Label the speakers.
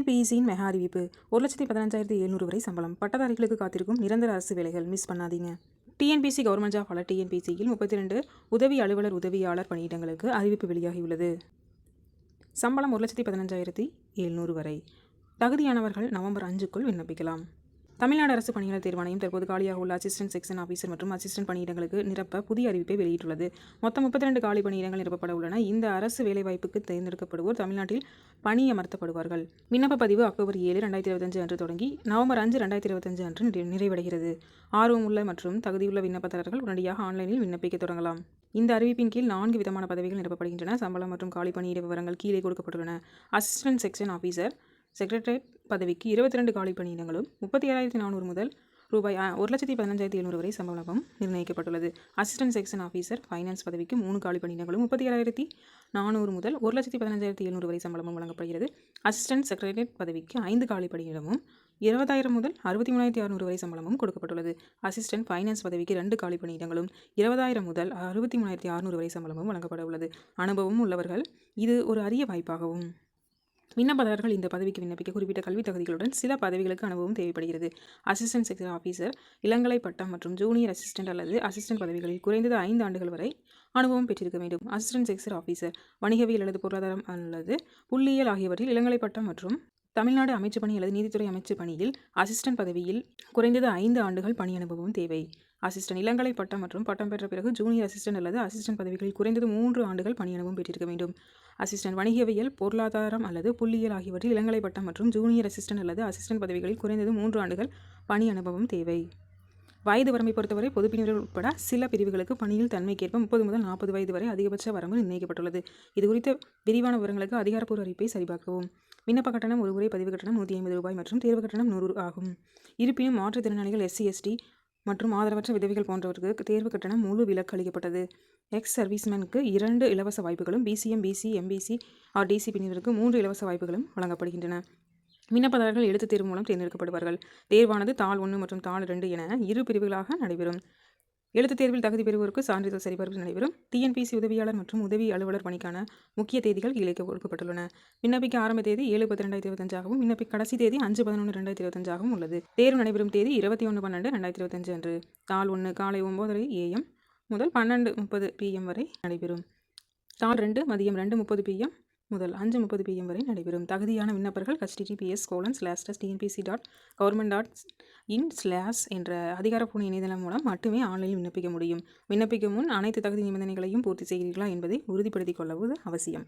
Speaker 1: டிஎன்பிஇசியின் mega அறிவிப்பு. ஒரு லட்சத்தி பதினஞ்சாயிரத்தி எழுநூறு வரை சம்பளம். பட்டதாரிகளுக்கு காத்திருக்கும் நிரந்தர அரசு வேலைகள் மிஸ் பண்ணாதீங்க. டிஎன்பிசி கவர்மெண்ட் ஜாப் ஆலர் டிஎன்பிசியில் முப்பத்தி ரெண்டு உதவி அலுவலர் உதவியாளர் பணியிடங்களுக்கு அறிவிப்பு வெளியாகியுள்ளது. சம்பளம் ஒரு லட்சத்தி பதினஞ்சாயிரத்தி எழுநூறு வரை. தகுதியானவர்கள் நவம்பர் அஞ்சுக்குள் விண்ணப்பிக்கலாம். தமிழ்நாடு அரசு பணியாளர் தேர்வாணையம் தற்போது காலியாக உள்ள அசிஸ்டன்ட் செக்ஷன் ஆஃபீஸர் மற்றும் அசிஸ்டன்ட் பணியிடங்களுக்கு நிரப்ப புதிய அறிவிப்பை வெளியிட்டுள்ளது. மொத்தம் முப்பத்தி ரெண்டு காலி பணியிடங்கள் நிரப்பப்பட உள்ளன. இந்த அரசு வேலைவாய்ப்புக்கு தேர்ந்தெடுக்கப்படுவோர் தமிழ்நாட்டில் பணியமர்த்தப்படுவார்கள் விண்ணப்ப பதிவு அக்டோபர் ஏழு ரெண்டாயிரத்தி இருபத்தஞ்சு அன்று தொடங்கி நவம்பர் அஞ்சு ரெண்டாயிரத்தி இருபத்தஞ்சு அன்று நிறைவடைகிறது. ஆர்வமுள்ள மற்றும் தகுதியுள்ள விண்ணப்பதாரர்கள் உடனடியாக ஆன்லைனில் விண்ணப்பிக்க தொடங்கலாம். இந்த அறிவிப்பின் கீழ் நான்கு விதமான பதவிகள் நிரப்பப்படுகின்றன. சம்பளம் மற்றும் காலி பணியிட விவரங்கள் கீழே கொடுக்கப்பட்டுள்ளன. அசிஸ்டன்ட் செக்ஷன் ஆஃபீஸர் செக்ரட்டரியேட் பதவிக்கு இருபத்தி ரெண்டு காலி பணியிடங்களும் முப்பத்தி ஏழாயிரத்தி நானூறு முதல் ரூபாய் ஒரு லட்சத்தி பதினஞ்சாயிரத்தி எழுநூறு வரை சம்பளமும் நிர்ணயிக்கப்பட்டுள்ளது. அசிஸ்டன்ட் செக்ஷன் ஆஃபீஸர் ஃபைனான்ஸ் பதவிக்கு மூணு காலி பணியிடங்களும் முப்பத்தி ஏழாயிரத்தி நானூறு முதல் ஒரு லட்சத்தி பதினஞ்சாயிரத்தி எழுநூறு வரை சம்பளமும் வழங்கப்படுகிறது. அசிஸ்டன்ட் செக்ரட்டரியேட் பதவிக்கு ஐந்து காலி பணியிடமும் இருபதாயிரம் முதல் அறுபத்தி மூணாயிரத்தி அறுநூறு வரை சம்பளமும் கொடுக்கப்பட்டுள்ளது. அசிஸ்டன்ட் ஃபைனான்ஸ் பதவிக்கு ரெண்டு காலி பணியிடங்களும் இருபதாயிரம் முதல் அறுபத்தி மூணாயிரத்தி அறுநூறு வரை சம்பளமும் வழங்கப்பட உள்ளது. அனுபவம் உள்ளவர்கள் இது ஒரு அரிய வாய்ப்பாகவும் விண்ணப்பதாரர்கள் இந்த பதவிக்கு விண்ணப்பிக்க குறிப்பிட்ட கல்வித் தகுதிகளுடன் சில பதவிகளுக்கு அனுபவம் தேவைப்படுகிறது. அசிஸ்டன்ட் செக்டர் ஆஃபீஸர் இளங்கலை பட்டம் மற்றும் ஜூனியர் அசிஸ்டன்ட் அல்லது அசிஸ்டன்ட் பதவிகளில் குறைந்தது ஐந்து ஆண்டுகள் வரை அனுபவம் பெற்றிருக்க வேண்டும். அசிஸ்டன்ட் செக்டர் ஆஃபீஸர் வணிகவியல் அல்லது பொருளாதாரம் அல்லது புள்ளியியல் ஆகியவற்றில் இளங்கலை பட்டம் மற்றும் தமிழ்நாடு அமைச்சுப் பணி அல்லது நீதித்துறை அமைச்சுப் பணியில் அசிஸ்டன்ட் பதவியில் குறைந்தது ஐந்து ஆண்டுகள் பணி அனுபவம் தேவை. அசிஸ்டன்ட் இளங்கலை பட்டம் மற்றும் பட்டம் பெற்ற பிறகு ஜூனியர் அசிஸ்டன்ட் அல்லது அசிஸ்டன்ட் பதவிகளில் குறைந்தது மூன்று ஆண்டுகள் பணி பெற்றிருக்க வேண்டும். அசிஸ்டன்ட் வணிகவியல் பொருளாதாரம் அல்லது புள்ளியியல் ஆகியவற்றில் இளங்கலை பட்டம் மற்றும் ஜூனியர் அசிஸ்டன்ட் அல்லது அசிஸ்டன்ட் பதவிகளில் குறைந்தது மூன்று ஆண்டுகள் பணி அனுபவம் தேவை. வயது வரம்பை பொறுத்தவரை பொதுப்பிரிவினர் உட்பட சில பிரிவுகளுக்கு பணியில் தன்மைக்கேற்ப முப்பது முதல் நாற்பது வயது வரை அதிகபட்ச வரம்பு நிர்ணயிக்கப்பட்டுள்ளது. இது குறித்த விரிவான விவரங்களுக்கு அதிகாரப்பூர்வ அறிவிப்பை சரிபார்க்கவும். விண்ணப்ப கட்டணம் ஒரு முறை பதிவு கட்டணம் நூற்றி ஐம்பது ரூபாய் மற்றும் தேர்வு கட்டணம் நூறு ஆகும். இருப்பினும் மாற்றுத்திறனாளிகள் எஸ்சி எஸ்டி மற்றும் ஆதரவற்ற விதவிகள் போன்றவர்களுக்கு தேர்வு கட்டணம் முழு விலக்கு அளிக்கப்பட்டது. எக்ஸ் சர்வீஸ்மேனுக்கு இரண்டு இலவச வாய்ப்புகளும் BCM BC MBC or DC பிரிவினருக்கு மூன்று இலவச வாய்ப்புகளும் வழங்கப்படுகின்றன. விண்ணப்பதாரர்கள் எழுத்துத் தேர்வு மூலம் தேர்ந்தெடுக்கப்படுவார்கள். தேர்வானது தாள் ஒன்று மற்றும் தாள் ரெண்டு என இரு பிரிவுகளாக நடைபெறும். எழுத்துத் தேர்வில் தகுதி பெறுவோருக்கு சான்றிதழ் சரிபார்ப்பு நடைபெறும். டிஎன்பிசி உதவியாளர் மற்றும் உதவி அலுவலர் பணிக்கான முக்கிய தேதிகள் கீழே கொடுக்கப்பட்டுள்ளன. விண்ணப்பிக்க ஆரம்ப தேதி ஏழு பத்து ரெண்டாயிரத்தி இருபத்தஞ்சாகவும் விண்ணப்பிக்க கடைசி தேதி அஞ்சு பதினொன்று ரெண்டாயிரத்தி இருபத்தஞ்சாகவும் உள்ளது. தேர்வு நடைபெறும் தேதி இருபத்தி ஒன்று பன்னெண்டு ரெண்டாயிரத்தி இருபத்தஞ்சு அன்று. தாள் ஒன்று காலை ஒம்பதரை ஏஎம் முதல் பன்னெண்டு முப்பது பிஎம் வரை நடைபெறும். தாள் ரெண்டு மதியம் ரெண்டு முப்பது பிஎம் முதல் அஞ்சு முப்பது பிஎம் வரை நடைபெறும். தகுதியான விண்ணப்பர்கள் https colon slashes TNPSC dot government dot in slash என்ற அதிகாரப்பூர்ண இணையதளம் மூலம் மட்டுமே ஆன்லைனில் விண்ணப்பிக்க முடியும். விண்ணப்பிக்கும் முன் அனைத்து தகுதி நிபந்தனைகளையும் பூர்த்தி செய்கிறீர்களா என்பதை உறுதிப்படுத்திக் கொள்ளவது அவசியம்.